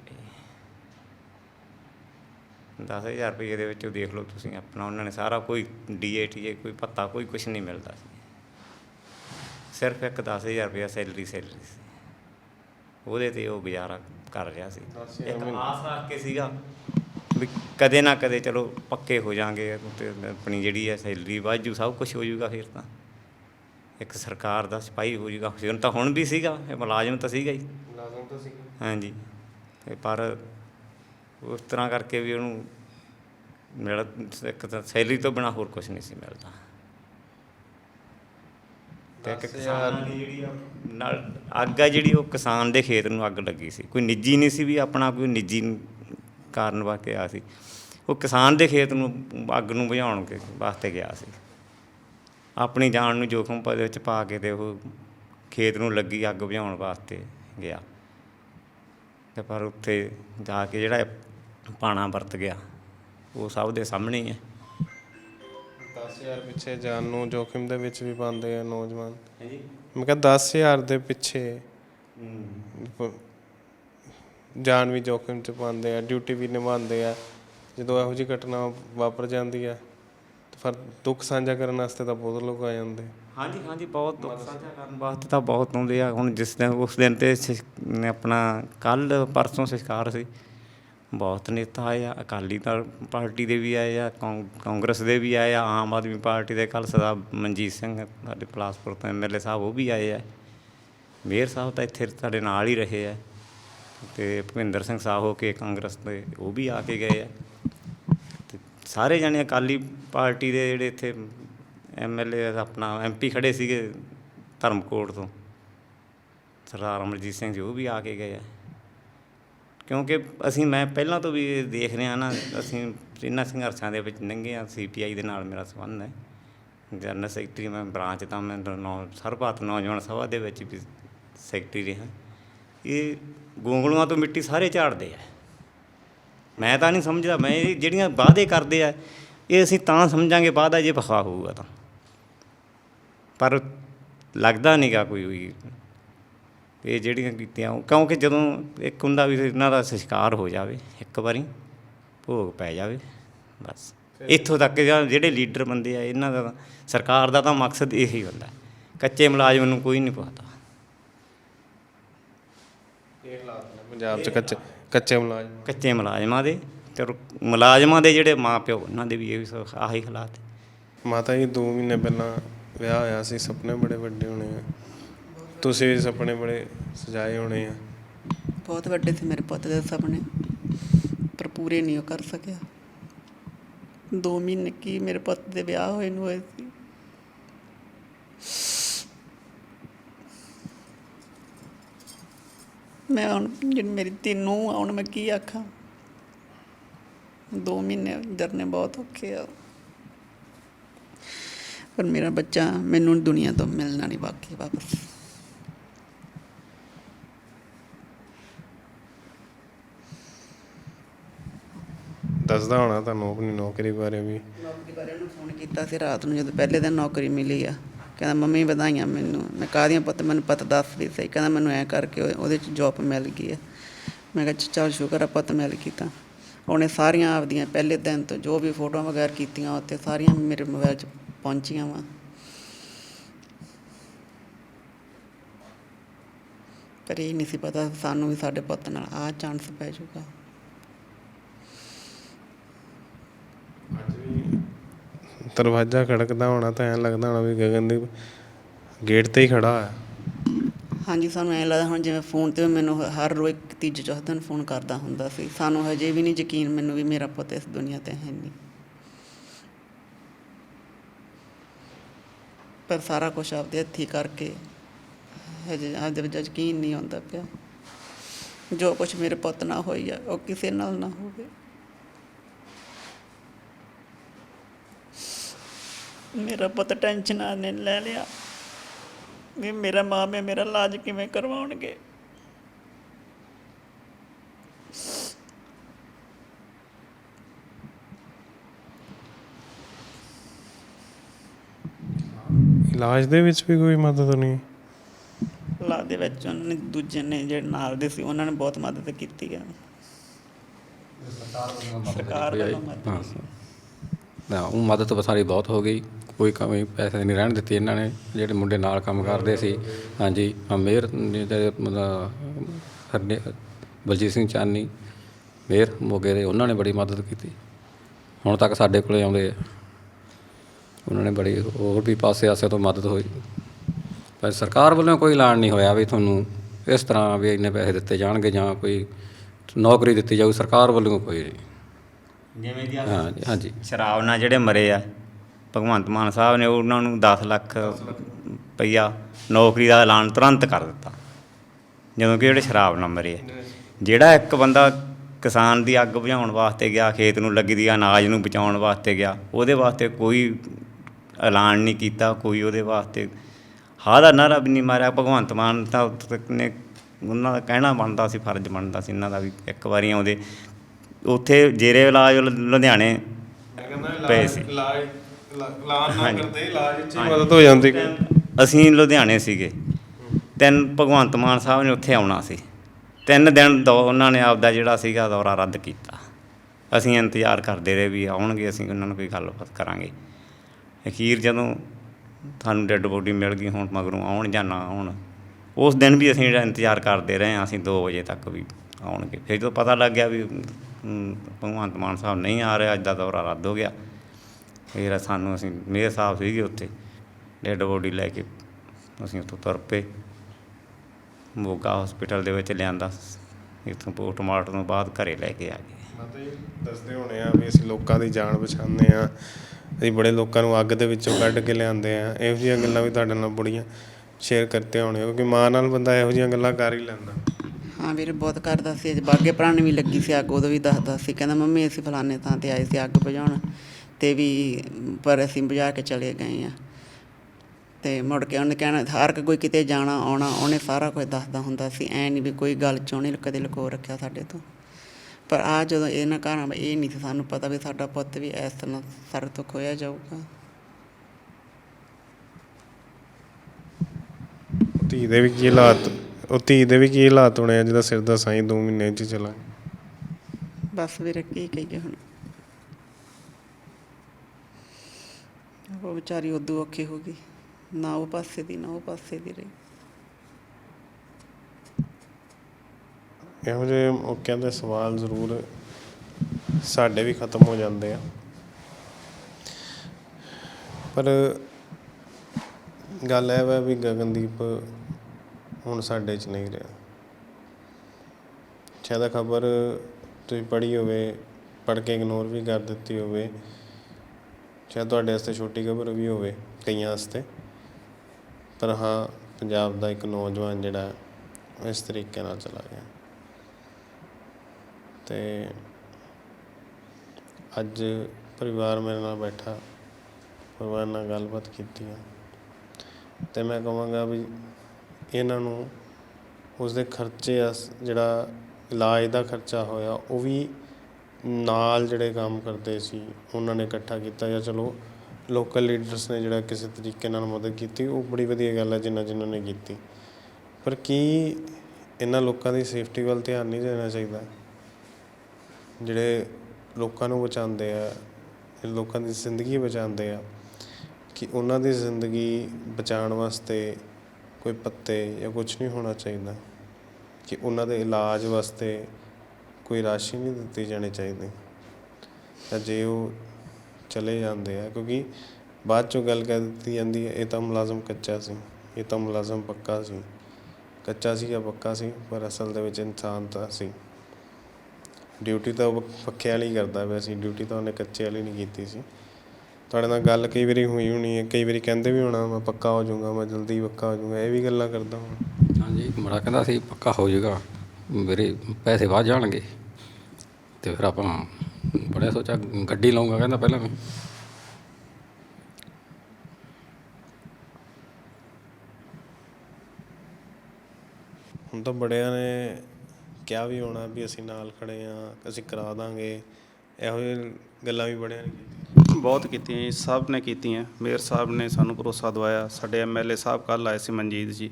10000 ਰੁਪਏ ਦੇ ਵਿੱਚ ਦੇਖ ਲਓ ਤੁਸੀਂ ਆਪਣਾ ਉਹਨਾਂ ਨੇ ਸਾਰਾ ਕੋਈ ਡੀਏਟੀਏ ਕੋਈ ਪੱਤਾ ਕੋਈ ਕੁਝ ਨਹੀਂ ਮਿਲਦਾ ਸੀ। ਸਿਰਫ ਇੱਕ 10000 ਰੁਪਇਆ ਸੈਲਰੀ ਸੈਲਰੀ ਸੀ। ਉਹਦੇ ਤੇ ਉਹ ਗੁਜ਼ਾਰਾ ਕਰ ਰਿਹਾ ਸੀ। ਇੱਕ ਆਸ ਰੱਖ ਕੇ ਸੀਗਾ ਵੀ ਕਦੇ ਨਾ ਕਦੇ ਚਲੋ ਪੱਕੇ ਹੋ ਜਾਾਂਗੇ ਤੇ ਆਪਣੀ ਜਿਹੜੀ ਹੈ ਸੈਲਰੀ ਵਾਜੂ ਸਭ ਕੁਝ ਹੋ ਜਾਊਗਾ ਫਿਰ ਤਾਂ। ਇੱਕ ਸਰਕਾਰ ਦਾ ਸਿਪਾਹੀ ਹੋ ਜਾਊਗਾ ਹੁਣ ਤਾਂ ਹੁਣ ਵੀ ਸੀਗਾ ਇਹ ਮੁਲਾਜ਼ਮ ਤਾਂ ਸੀਗਾ ਹੀ। ਲਾਜ਼ਮ ਤਾਂ ਸੀ ਹਾਂਜੀ। ਤੇ ਪਰ ਉਸ ਤਰ੍ਹਾਂ ਕਰਕੇ ਵੀ ਉਹਨੂੰ ਮਿਲ ਇੱਕ ਤਾਂ ਸੈਲਰੀ ਤੋਂ ਬਿਨਾ ਹੋਰ ਕੁਝ ਨਹੀਂ ਸੀ ਮਿਲਦਾ। ਤੇ ਇੱਕ ਕਿਸਾਨ ਦੀ ਜਿਹੜੀ ਆ ਨਾਲ ਅੱਗ ਆ ਜਿਹੜੀ ਉਹ ਕਿਸਾਨ ਦੇ ਖੇਤ ਨੂੰ ਅੱਗ ਲੱਗੀ ਸੀ। ਕੋਈ ਨਿੱਜੀ ਨਹੀਂ ਸੀ ਵੀ ਆਪਣਾ ਕੋਈ ਨਿੱਜੀ ਕਾਰਨ ਵਾਸਤੇ ਆ ਸੀ। ਉਹ ਕਿਸਾਨ ਦੇ ਖੇਤ ਨੂੰ ਅੱਗ ਨੂੰ ਬੁਝਾਉਣ ਕੇ ਵਾਸਤੇ ਗਿਆ ਸੀ। ਆਪਣੀ ਜਾਨ ਨੂੰ ਜੋਖਮ ਪਾ ਦੇ ਵਿੱਚ ਪਾ ਕੇ ਤੇ ਉਹ ਖੇਤ ਨੂੰ ਲੱਗੀ ਅੱਗ ਬੁਝਾਉਣ ਵਾਸਤੇ ਗਿਆ। ਤੇ ਪਰ ਉੱਥੇ ਜਾ ਕੇ ਜਿਹੜਾ ਪਾਣਾ ਵਰਤ ਗਿਆ। ਉਹ ਸਭ ਦੇ ਸਾਹਮਣੇ ਹੀ ਹੈ। 10000 ਪਿੱਛੇ ਜਾਨ ਨੂੰ ਜੋਖਿਮ ਦੇ ਵਿੱਚ ਵੀ ਪਾਉਂਦੇ ਆ ਨੌਜਵਾਨ। ਹਾਂਜੀ। ਮੈਂ ਕਿਹਾ 10000 ਦੇ ਪਿੱਛੇ ਜਾਨ ਵੀ ਜੋਖਿਮ ਚ ਪਾਉਂਦੇ ਆ ਡਿਊਟੀ ਵੀ ਨਿਭਾਉਂਦੇ ਆ। ਜਦੋਂ ਇਹੋ ਜਿਹੀ ਘਟਨਾ ਵਾਪਰ ਜਾਂਦੀ ਆ ਤਾਂ ਫਿਰ ਦੁੱਖ ਸਾਂਝਾ ਕਰਨ ਵਾਸਤੇ ਤਾਂ ਬਹੁਤ ਲੋਕ ਆ ਜਾਂਦੇ ਹਾਂਜੀ ਹਾਂਜੀ ਬਹੁਤ ਦੁੱਖ ਸਾਂਝਾ ਕਰਨ ਵਾਸਤੇ ਤਾਂ ਬਹੁਤ ਆਉਂਦੇ ਆ। ਹੁਣ ਜਿਸ ਦਿਨ ਉਸ ਦਿਨ ਤੇ ਆਪਣਾ ਕੱਲ ਪਰਸੋਂ ਸੰਸਕਾਰ ਸੀ। ਬਹੁਤ ਨੇਤਾ ਆਏ ਆ, ਅਕਾਲੀ ਦਲ ਪਾਰਟੀ ਦੇ ਵੀ ਆਏ ਆ, ਕੌਂ- ਕਾਂਗਰਸ ਦੇ ਵੀ ਆਏ ਆ, ਆਮ ਆਦਮੀ ਪਾਰਟੀ ਦੇ ਕੱਲ ਸਰਦਾਰ ਮਨਜੀਤ ਸਿੰਘ, ਸਾਡੇ ਪਲਾਸਪੁਰ ਤੋਂ ਐਮਐਲਏ ਸਾਹਿਬ ਉਹ ਵੀ ਆਏ ਆ। ਮੇਅਰ ਸਾਹਿਬ ਤਾਂ ਇੱਥੇ ਸਾਡੇ ਨਾਲ ਹੀ ਰਹੇ ਆ। ਤੇ ਭੁਪਿੰਦਰ ਸਿੰਘ ਸਾਹਿਬ ਹੋ ਕੇ ਕਾਂਗਰਸ ਦੇ ਉਹ ਵੀ ਆ ਕੇ ਗਏ ਆ। ਤੇ ਸਾਰੇ ਜਣੇ ਅਕਾਲੀ ਪਾਰਟੀ ਦੇ ਜਿਹੜੇ ਇੱਥੇ ਐਮਐਲਏ ਆਪਣਾ ਐਮਪੀ ਖੜੇ ਸੀਗੇ ਧਰਮਕੋਟ ਤੋਂ। ਸਰਦਾਰ ਅਮਰਜੀਤ ਸਿੰਘ ਜੀ ਉਹ ਵੀ ਆ ਕੇ ਗਏ ਆ। ਕਿਉਂਕਿ ਅਸੀਂ ਮੈਂ ਪਹਿਲਾਂ ਤੋਂ ਵੀ ਇਹ ਦੇਖ ਰਿਹਾ ਨਾ, ਅਸੀਂ ਇਹਨਾਂ ਸੰਘਰਸ਼ਾਂ ਦੇ ਵਿੱਚ ਲੰਘੇ ਆ ਸੀਪੀਆਈ ਦੇ ਨਾਲ ਮੇਰਾ ਸੰਬੰਧ ਹੈ। ਜਨਰਲ ਸੈਕਟਰੀ ਮੈਂ ਬ੍ਰਾਂਚ ਤਾਂ ਮੈਂ ਨੌ ਸਰਭਾਤ ਨੌਜਵਾਨ ਸਭਾ ਦੇ ਵਿੱਚ ਵੀ ਸੈਕਟਰੀ ਰਿਹਾ। ਇਹ ਗੋਂਗਲੂਆਂ ਤੋਂ ਮਿੱਟੀ ਸਾਰੇ ਝਾੜਦੇ ਆ। ਮੈਂ ਤਾਂ ਨਹੀਂ ਸਮਝਦਾ, ਮੈਂ ਇਹ ਜਿਹੜੀਆਂ ਵਾਅਦੇ ਕਰਦੇ ਆ, ਇਹ ਅਸੀਂ ਤਾਂ ਸਮਝਾਂਗੇ, ਵਾਅਦਾ ਜੇ ਬਖਾ ਹੋਊਗਾ ਤਾਂ। ਪਰ ਲੱਗਦਾ ਨਹੀਂਗਾ ਕੋਈ ਇਹ ਜਿਹੜੀਆਂ ਕੀਤੀਆਂ ਉਹ- ਕਿਉਂਕਿ ਜਦੋਂ ਇੱਕ ਹੁੰਦਾ ਵੀ ਇਹਨਾਂ ਦਾ ਸੰਸਕਾਰ ਹੋ ਜਾਵੇ ਇੱਕ ਵਾਰੀ ਭੋਗ ਪੈ ਜਾਵੇ ਬਸ। ਇੱਥੋਂ ਤੱਕ ਜਿਹੜੇ ਲੀਡਰ ਬੰਦੇ ਆ ਇਹਨਾਂ ਦਾ ਸਰਕਾਰ ਦਾ ਤਾਂ ਮਕਸਦ ਇਹੀ ਹੁੰਦਾ। ਕੱਚੇ ਮੁਲਾਜ਼ਮ ਨੂੰ ਕੋਈ ਨਹੀਂ ਪੁੱਛਦਾ। ਇਹ ਹਾਲਾਤ ਨੇ ਪੰਜਾਬ ਚ ਕੱਚੇ ਕੱਚੇ ਮੁਲਾਜ਼ਮ ਕੱਚੇ ਮੁਲਾਜ਼ਮਾਂ ਦੇ ਤੇ ਮੁਲਾਜ਼ਮਾਂ ਦੇ ਜਿਹੜੇ ਮਾਂ ਪਿਓ ਉਹਨਾਂ ਦੇ ਵੀ ਇਹ ਆਹੀ ਹਾਲਾਤ। ਮਾਤਾ ਜੀ 2 ਮਹੀਨੇ ਪਹਿਲਾਂ ਵਿਆਹ ਹੋਇਆ ਸੀ ਸੁਪਨੇ ਬੜੇ ਵੱਡੇ ਹੋਣੇ ਆ। ਤੁਸੀਂ ਵੀ ਸੁਪਨੇ ਬੜੇ ਸਜਾਏ ਹੋਣੇ ਆ। ਬਹੁਤ ਵੱਡੇ ਸੀ ਮੇਰੇ ਪੁੱਤ ਦੇ ਸੁਪਨੇ, ਪਰ ਪੂਰੇ ਨਹੀਂ ਉਹ ਕਰ ਸਕਿਆ। 2 ਮਹੀਨੇ ਕੀ ਮੇਰੇ ਪੁੱਤ ਦੇ ਵਿਆਹ ਹੋਏ ਨੂੰ ਹੋਏ ਸੀ। ਮੈਂ ਹੁਣ ਜਿਹੜੀ ਮੇਰੀ ਤੀਨੂੰ ਆ, ਹੁਣ ਮੈਂ ਕੀ ਆਖਾਂ? 2 ਮਹੀਨੇ ਜਰਨੇ ਬਹੁਤ ਔਖੇ ਆ। ਪਰ ਮੇਰਾ ਬੱਚਾ ਮੈਨੂੰ ਦੁਨੀਆ ਤੋਂ ਮਿਲਣਾ ਨਹੀਂ ਬਾਕੀ ਵਾਪਸ। ਦੱਸਦਾ ਹੋਣਾ ਤੁਹਾਨੂੰ ਆਪਣੀ ਨੌਕਰੀ ਬਾਰੇ ਵੀ। ਨੌਕਰੀ ਬਾਰੇ ਉਹਨੂੰ ਫੋਨ ਕੀਤਾ ਸੀ ਰਾਤ ਨੂੰ, ਜਦੋਂ ਪਹਿਲੇ ਦਿਨ ਨੌਕਰੀ ਮਿਲੀ ਆ। ਕਹਿੰਦਾ, ਮੰਮੀ ਵਧਾਈਆਂ ਮੈਨੂੰ। ਮੈਂ ਕਾਹਦੀਆਂ ਪੁੱਤ, ਮੈਨੂੰ ਪਤਾ ਦੱਸ ਵੀ ਕਹਿੰਦਾ, ਮੈਨੂੰ ਐ ਕਰਕੇ ਉਹਦੇ ਚ ਜੌਬ ਮਿਲ ਗਈ ਆ। ਮੈਂ ਕਿਹਾ ਚੱਲ ਸ਼ੁਕਰ ਆ, ਪੁੱਤ, ਮਿਲ ਗਈ ਤਾਂ। ਉਹਨੇ ਸਾਰੀਆਂ ਆਪਦੀਆਂ, ਪਹਿਲੇ ਦਿਨ ਤੋਂ ਜੋ ਵੀ ਫੋਟੋਆਂ ਵਗੈਰਾ ਕੀਤੀਆਂ ਉੱਤੇ ਸਾਰੀਆਂ ਮੇਰੇ ਮੋਬਾਈਲ 'ਚ ਪਹੁੰਚੀਆਂ ਵਾ। ਪਰ ਇਹ ਨਹੀਂ ਸੀ ਪਤਾ ਸਾਨੂੰ ਵੀ ਸਾਡੇ ਪੁੱਤ ਨਾਲ ਆਹ ਚਾਂਸ ਪੈ ਜਾਊਗਾ ਅੱਜ ਵੀ ਦਰਵਾਜ਼ਾ ਖੜਕਦਾ ਹੋਣਾ ਤਾਂ ਐਂ ਲੱਗਦਾ ਹੋਣਾ ਵੀ ਗਗਨਦੀਪ ਗੇਟ ਤੇ ਹੀ ਖੜਾ ਹੋਇਆ। ਹਾਂਜੀ, ਸਾਨੂੰ ਐਂ ਲੱਗਦਾ ਹੁਣ ਜਿਵੇਂ ਫੋਨ ਤੇ ਮੈਨੂੰ ਹਰ ਰੋਜ਼ ਤੀਜੇ ਚੌਥੇ ਦਿਨ ਫੋਨ ਕਰਦਾ ਹੁੰਦਾ ਸੀ। ਸਾਨੂੰ ਹਜੇ ਵੀ ਨਹੀਂ ਯਕੀਨ ਮੈਨੂੰ ਵੀ ਮੇਰਾ ਪੁੱਤ ਇਸ ਦੁਨੀਆ ਤੇ ਹੈ ਨਹੀਂ। ਪਰ ਸਾਰਾ ਕੁਝ ਆਪਦੇ ਹੱਥੀ ਕਰਕੇ ਹਜੇ ਆਪਦੇ ਵਿੱਚ ਯਕੀਨ ਨਹੀਂ ਆਉਂਦਾ ਪਿਆ। ਜੋ ਕੁਝ ਮੇਰੇ ਪੁੱਤ ਨਾਲ ਹੋਈ ਆ, ਉਹ ਕਿਸੇ ਨਾਲ ਨਾ ਹੋਵੇ। ਮੇਰਾ ਪੁੱਤ ਟੈਨਸ਼ਨ ਨੇ ਲੈ ਲਿਆ ਵੀ ਮੇਰਾ ਮਾਮੇ ਮੇਰਾ ਇਲਾਜ ਕਿਵੇਂ ਕਰਵਾਉਣਗੇ? ਇਲਾਜ ਦੇ ਵਿੱਚ ਵੀ ਕੋਈ ਮਦਦ ਨਹੀਂ? ਇਲਾਜ ਦੇ ਵਿੱਚ ਉਹਨਾਂ ਨੇ ਦੂਜੇ ਨੇ ਜਿਹੜੇ ਨਾਲ ਦੇ ਸੀ ਉਹਨਾਂ ਨੇ ਬਹੁਤ ਮਦਦ ਕੀਤੀ ਆ। ਸਰਕਾਰ ਵੱਲੋਂ ਮਦਦ ਹਾਂ। ਨਾ ਉਹ ਮਦਦ ਤਾਂ ਸਾਰੀ ਬਹੁਤ ਹੋ ਗਈ। ਕੋਈ ਕਮੀ ਪੈਸੇ ਦੀ ਨਹੀਂ ਰਹਿਣ ਦਿੱਤੀ ਇਹਨਾਂ ਨੇ ਜਿਹੜੇ ਮੁੰਡੇ ਨਾਲ ਕੰਮ ਕਰਦੇ ਸੀ। ਹਾਂਜੀ ਹਰਨੇ ਬਲਜੀਤ ਸਿੰਘ ਚਾਨੀ ਮੇਅਰ ਮੋਗੇ ਦੇ ਉਹਨਾਂ ਨੇ ਬੜੀ ਮਦਦ ਕੀਤੀ। ਹੁਣ ਤੱਕ ਸਾਡੇ ਕੋਲੇ ਆਉਂਦੇ ਆ। ਉਹਨਾਂ ਨੇ ਬੜੀ ਹੋਰ ਵੀ ਪਾਸੇ ਆਸੇ ਤੋਂ ਮਦਦ ਹੋਈ। ਪਰ ਸਰਕਾਰ ਵੱਲੋਂ ਕੋਈ ਐਲਾਨ ਨਹੀਂ ਹੋਇਆ ਵੀ ਤੁਹਾਨੂੰ ਇਸ ਤਰ੍ਹਾਂ ਵੀ ਇੰਨੇ ਪੈਸੇ ਦਿੱਤੇ ਜਾਣਗੇ ਜਾਂ ਕੋਈ ਨੌਕਰੀ ਦਿੱਤੀ ਜਾਊ ਸਰਕਾਰ ਵੱਲੋਂ ਕੋਈ ਨਹੀਂ। ਜਿਵੇਂ ਹਾਂ ਹਾਂਜੀ। ਸ਼ਰਾਬ ਨਾਲ ਜਿਹੜੇ ਮਰੇ ਆ ਭਗਵੰਤ ਮਾਨ ਸਾਹਿਬ ਨੇ ਉਹਨਾਂ ਨੂੰ 10 ਲੱਖ ਰੁਪਈਆ ਨੌਕਰੀ ਦਾ ਐਲਾਨ ਤੁਰੰਤ ਕਰ ਦਿੱਤਾ। ਜਦੋਂ ਕਿ ਜਿਹੜੇ ਸ਼ਰਾਬ ਨਾਲ ਮਰੇ। ਜਿਹੜਾ ਇੱਕ ਬੰਦਾ ਕਿਸਾਨ ਦੀ ਅੱਗ ਬੁਝਾਉਣ ਵਾਸਤੇ ਗਿਆ ਖੇਤ ਨੂੰ ਲੱਗੀ ਦੀ ਅਨਾਜ ਨੂੰ ਬਚਾਉਣ ਵਾਸਤੇ ਗਿਆ ਉਹਦੇ ਵਾਸਤੇ ਕੋਈ ਐਲਾਨ ਨਹੀਂ ਕੀਤਾ ਕੋਈ ਉਹਦੇ ਵਾਸਤੇ ਹਾਂ ਦਾ ਨਾਰਾ ਵੀ ਨਹੀਂ ਮਾਰਿਆ। ਭਗਵੰਤ ਮਾਨ ਤਾਂ ਨੇ ਉਹਨਾਂ ਦਾ ਕਹਿਣਾ ਬਣਦਾ ਸੀ ਫਰਜ਼ ਬਣਦਾ ਸੀ ਇਹਨਾਂ ਦਾ ਵੀ ਇੱਕ ਵਾਰੀ ਆਉਂਦੇ। ਉੱਥੇ ਜੇਰੇ ਇਲਾਜ ਲੁਧਿਆਣੇ ਪਏ ਸੀ। ਇਲਾਜ ਇਲਾਜ ਹਾਂਜੀ। ਇਲਾਜ ਵਿੱਚ ਮਦਦ ਹੋ ਜਾਂਦੀ ਅਸੀਂ ਲੁਧਿਆਣੇ ਸੀਗੇ। ਤਿੰਨ ਭਗਵੰਤ ਮਾਨ ਸਾਹਿਬ ਨੇ ਉੱਥੇ ਆਉਣਾ ਸੀ। ਤਿੰਨ ਦਿਨ ਦੋ ਉਹਨਾਂ ਨੇ ਆਪਦਾ ਜਿਹੜਾ ਸੀਗਾ ਦੌਰਾ ਰੱਦ ਕੀਤਾ। ਅਸੀਂ ਇੰਤਜ਼ਾਰ ਕਰਦੇ ਰਹੇ ਵੀ ਆਉਣਗੇ ਅਸੀਂ ਉਹਨਾਂ ਨੂੰ ਕੋਈ ਗੱਲਬਾਤ ਕਰਾਂਗੇ। ਅਖੀਰ ਜਦੋਂ ਸਾਨੂੰ ਡੈੱਡ ਬੋਡੀ ਮਿਲ ਗਈ ਹੁਣ ਮਗਰੋਂ ਆਉਣ ਜਾਂ ਨਾ ਆਉਣ ਉਸ ਦਿਨ ਵੀ ਅਸੀਂ ਜਿਹੜਾ ਇੰਤਜ਼ਾਰ ਕਰਦੇ ਰਹੇ ਹਾਂ ਅਸੀਂ 2 ਵਜੇ ਤੱਕ ਵੀ ਆਉਣਗੇ। ਫਿਰ ਜਦੋਂ ਪਤਾ ਲੱਗ ਗਿਆ ਵੀ ਭਗਵੰਤ ਮਾਨ ਸਾਹਿਬ ਨਹੀਂ ਆ ਰਿਹਾ ਅੱਜ ਦਾ ਦੌਰਾ ਰੱਦ ਹੋ ਗਿਆ। ਫਿਰ ਸਾਨੂੰ ਅਸੀਂ ਮੇਅਰ ਸਾਹਿਬ ਸੀਗੇ ਉੱਥੇ। ਡੈੱਡ ਬੋਡੀ ਲੈ ਕੇ ਅਸੀਂ ਉੱਥੋਂ ਤੁਰ ਪਏ। ਮੋਗਾ ਹਸਪੀਟਲ ਦੇ ਵਿੱਚ ਲਿਆਂਦਾ। ਇੱਥੋਂ ਪੋਸਟਮਾਰਟਮ ਤੋਂ ਬਾਅਦ ਘਰੇ ਲੈ ਕੇ ਆ ਗਏ। ਦੱਸਦੇ ਹੋਣੇ ਆ ਵੀ ਅਸੀਂ ਲੋਕਾਂ ਦੀ ਜਾਨ ਬਚਾਉਂਦੇ ਆ। ਅਸੀਂ ਬੜੇ ਲੋਕਾਂ ਨੂੰ ਅੱਗ ਦੇ ਵਿੱਚੋਂ ਕੱਢ ਕੇ ਲਿਆਂਦੇ ਆ। ਇਹੋ ਜਿਹੀਆਂ ਗੱਲਾਂ ਵੀ ਤੁਹਾਡੇ ਨਾਲ ਬੜੀਆਂ ਸ਼ੇਅਰ ਕਰਤੇ ਹੋਣੇ ਕਿਉਂਕਿ ਮਾਂ ਨਾਲ ਬੰਦਾ ਇਹੋ ਜਿਹੀਆਂ ਗੱਲਾਂ ਕਰ ਹੀ ਲੈਂਦਾ। ਹਾਂ ਵੀਰੇ ਬਹੁਤ ਕਰਦਾ ਸੀ। ਅੱਜ ਬਾਗੇ ਪ੍ਰਾਣ ਵੀ ਲੱਗੀ ਸੀ ਅੱਗ ਉਦੋਂ ਵੀ ਦੱਸਦਾ ਸੀ। ਕਹਿੰਦਾ ਮੰਮੀ ਅਸੀਂ ਫਲਾਣੇ ਥਾਂ ਤੇ ਆਏ ਸੀ ਅੱਗ ਬੁਝਾਉਣ। ਤੇ ਵੀ ਪਰ ਅਸੀਂ ਬੁਝਾ ਕੇ ਚਲੇ ਗਏ ਆ। ਤੇ ਮੁੜ ਕੇ ਉਹਨੇ ਕਹਿਣਾ ਹਰ ਕੋਈ ਕਿਤੇ ਜਾਣਾ ਆਉਣਾ ਉਹਨੇ ਸਾਰਾ ਕੁਝ ਦੱਸਦਾ ਹੁੰਦਾ ਸੀ। ਐ ਨਹੀਂ ਵੀ ਕੋਈ ਗੱਲ ਚੋਣੀ ਕਦੇ ਲੁਕੋ ਰੱਖਿਆ ਸਾਡੇ ਤੋਂ। ਪਰ ਆ ਜਦੋਂ ਇਹਨਾਂ ਘਰਾਂ ਇਹ ਨਹੀਂ ਸੀ ਸਾਨੂੰ ਪਤਾ ਵੀ ਸਾਡਾ ਪੁੱਤ ਵੀ ਇਸ ਤਰ੍ਹਾਂ ਸਾਡੇ ਤੋਂ ਖੋਇਆ ਜਾਊਗਾ। ਧੀ ਦੇ ਵੀ ਕੀ ਹਾਲਾਤ ਉਹ ਧੀ ਦੇ ਵੀ ਕੀ ਹਾਲਾਤ ਹੋਣੇ ਆ ਜਿਹਦਾ ਸਿਰ ਦਾ ਸਾਈਂ 2 ਮਹੀਨੇ ਚ ਚਲਾ ਬਸ ਵੀਰੇ ਕੀ ਕਹੀਏ ਹੁਣ। ਉਹ ਵਿਚਾਰੀ ਉਦੋਂ ਔਖੀ ਹੋ ਗਈ। ਨਾ ਉਹ ਪਾਸੇ ਦੀ, ਨਾ ਉਹ ਪਾਸੇ ਦੀ ਰਹੀ। ਇਹੋ ਜਿਹੇ ਮੌਕਿਆਂ ਦੇ ਸਵਾਲ ਜ਼ਰੂਰ ਸਾਡੇ ਵੀ ਖਤਮ ਹੋ ਜਾਂਦੇ ਆ। ਪਰ ਗੱਲ ਇਹ ਵਾ ਵੀ ਗਗਨਦੀਪ ਹੁਣ ਸਾਡੇ 'ਚ ਨਹੀਂ ਰਿਹਾ। ਸ਼ਾਇਦ ਖਬਰ ਤੁਸੀਂ ਪੜ੍ਹੀ ਹੋਵੇ, ਪੜ੍ਹ ਕੇ ਇਗਨੋਰ ਵੀ ਕਰ ਦਿੱਤੀ ਹੋਵੇ। ਸ਼ਾਇਦ ਤੁਹਾਡੇ ਵਾਸਤੇ ਛੋਟੀ ਖਬਰ ਵੀ ਹੋਵੇ, ਕਈਆਂ ਵਾਸਤੇ। ਪਰ ਹਾਂ, ਪੰਜਾਬ ਦਾ ਇੱਕ ਨੌਜਵਾਨ ਜਿਹੜਾ ਇਸ ਤਰੀਕੇ ਨਾਲ ਚਲਾ ਗਿਆ। ਅਤੇ ਅੱਜ ਪਰਿਵਾਰ ਮੇਰੇ ਨਾਲ ਬੈਠਾ, ਪਰਿਵਾਰ ਨਾਲ ਗੱਲਬਾਤ ਕੀਤੀ ਆ। ਤੇ ਮੈਂ ਕਹਾਂਗਾ ਵੀ ਇਹਨਾਂ ਨੂੰ ਉਸਦੇ ਖਰਚੇ ਜਿਹੜਾ ਇਲਾਜ ਦਾ ਖਰਚਾ ਹੋਇਆ, ਉਹ ਵੀ ਨਾਲ ਜਿਹੜੇ ਕੰਮ ਕਰਦੇ ਸੀ, ਉਹਨਾਂ ਨੇ ਇਕੱਠਾ ਕੀਤਾ ਜਾਂ ਚਲੋ ਲੋਕਲ ਲੀਡਰਸ ਨੇ ਜਿਹੜਾ ਕਿਸੇ ਤਰੀਕੇ ਨਾਲ ਮਦਦ ਕੀਤੀ, ਉਹ ਬੜੀ ਵਧੀਆ ਗੱਲ ਹੈ ਜਿਨ੍ਹਾਂ ਜਿਨ੍ਹਾਂ ਨੇ ਕੀਤੀ। ਪਰ ਕੀ ਇਹਨਾਂ ਲੋਕਾਂ ਦੀ ਸੇਫਟੀ ਵੱਲ ਧਿਆਨ ਨਹੀਂ ਦੇਣਾ ਚਾਹੀਦਾ? ਜਿਹੜੇ ਲੋਕਾਂ ਨੂੰ ਬਚਾਉਂਦੇ ਆ, ਲੋਕਾਂ ਦੀ ਜ਼ਿੰਦਗੀ ਬਚਾਉਂਦੇ ਆ, ਕਿ ਉਹਨਾਂ ਦੀ ਜ਼ਿੰਦਗੀ ਬਚਾਉਣ ਵਾਸਤੇ ਕੋਈ ਪੱਤੇ ਜਾਂ ਕੁਝ ਨਹੀਂ ਹੋਣਾ ਚਾਹੀਦਾ, ਕਿ ਉਹਨਾਂ ਦੇ ਇਲਾਜ ਵਾਸਤੇ ਕੋਈ ਰਾਸ਼ੀ ਨਹੀਂ ਦਿੱਤੀ ਜਾਣੀ ਚਾਹੀਦੀ। ਤਾਂ ਜੇ ਉਹ ਚਲੇ ਜਾਂਦੇ ਆ, ਕਿਉਂਕਿ ਬਾਅਦ ਚੋਂ ਗੱਲ ਕਰ ਦਿੱਤੀ ਜਾਂਦੀ ਹੈ ਇਹ ਤਾਂ ਮੁਲਾਜ਼ਮ ਕੱਚਾ ਸੀ, ਇਹ ਤਾਂ ਮੁਲਾਜ਼ਮ ਪੱਕਾ ਸੀ। ਕੱਚਾ ਸੀ ਜਾਂ ਪੱਕਾ ਸੀ, ਪਰ ਅਸਲ ਦੇ ਵਿੱਚ ਇਨਸਾਨ ਤਾਂ ਸੀ। ਡਿਊਟੀ ਤਾਂ ਉਹ ਪੱਕੇ ਵਾਲੀ ਕਰਦਾ ਪਿਆ ਸੀ, ਡਿਊਟੀ ਤਾਂ ਉਹਨੇ ਕੱਚੇ ਵਾਲੀ ਨਹੀਂ ਕੀਤੀ ਸੀ। ਤੁਹਾਡੇ ਨਾਲ ਗੱਲ ਕਈ ਵਾਰੀ ਹੋਈ ਹੋਣੀ ਹੈ ਕਈ ਵਾਰੀ ਕਹਿੰਦੇ ਵੀ ਹੋਣਾ, ਮੈਂ ਪੱਕਾ ਹੋ ਜਾਊਂਗਾ, ਮੈਂ ਜਲਦੀ ਪੱਕਾ ਹੋ ਜਾਊਂਗਾ, ਇਹ ਵੀ ਗੱਲਾਂ ਕਰਦਾ ਹਾਂ ਹਾਂਜੀ, ਬੜਾ ਕਹਿੰਦਾ ਸੀ, ਪੱਕਾ ਹੋ ਜਾਊਗਾ। ਮੇਰੇ ਪੈਸੇ ਵੱਧ ਜਾਣਗੇ। ਤੇ ਫਿਰ ਆਪਾਂ ਬੜਾ ਸੋਚਿਆ ਗੱਡੀ ਲਵਾਂਗਾ ਕਹਿੰਦਾ ਪਹਿਲਾਂ ਮੈਂ ਹੁਣ ਤਾਂ ਬੜਿਆਂ ਨੇ ਕਿਹਾ ਵੀ ਹੋਣਾ ਵੀ ਅਸੀਂ ਨਾਲ ਖੜੇ ਆ ਅਸੀਂ ਕਰਾ ਦਾਂਗੇ। ਇਹੋ ਜਿਹੀ ਗੱਲਾਂ ਵੀ ਬੜਿਆਂ ਨੇ ਕੀਤੀਆਂ। ਬਹੁਤ ਕੀਤੀਆਂ ਜੀ ਸਭ ਨੇ ਕੀਤੀਆਂ। ਮੇਅਰ ਸਾਹਿਬ ਨੇ ਸਾਨੂੰ ਭਰੋਸਾ ਦਵਾਇਆ। ਸਾਡੇ ਐਮਐਲਏ ਸਾਹਿਬ ਕੱਲ੍ਹ ਆਏ ਸੀ ਮਨਜੀਤ ਜੀ।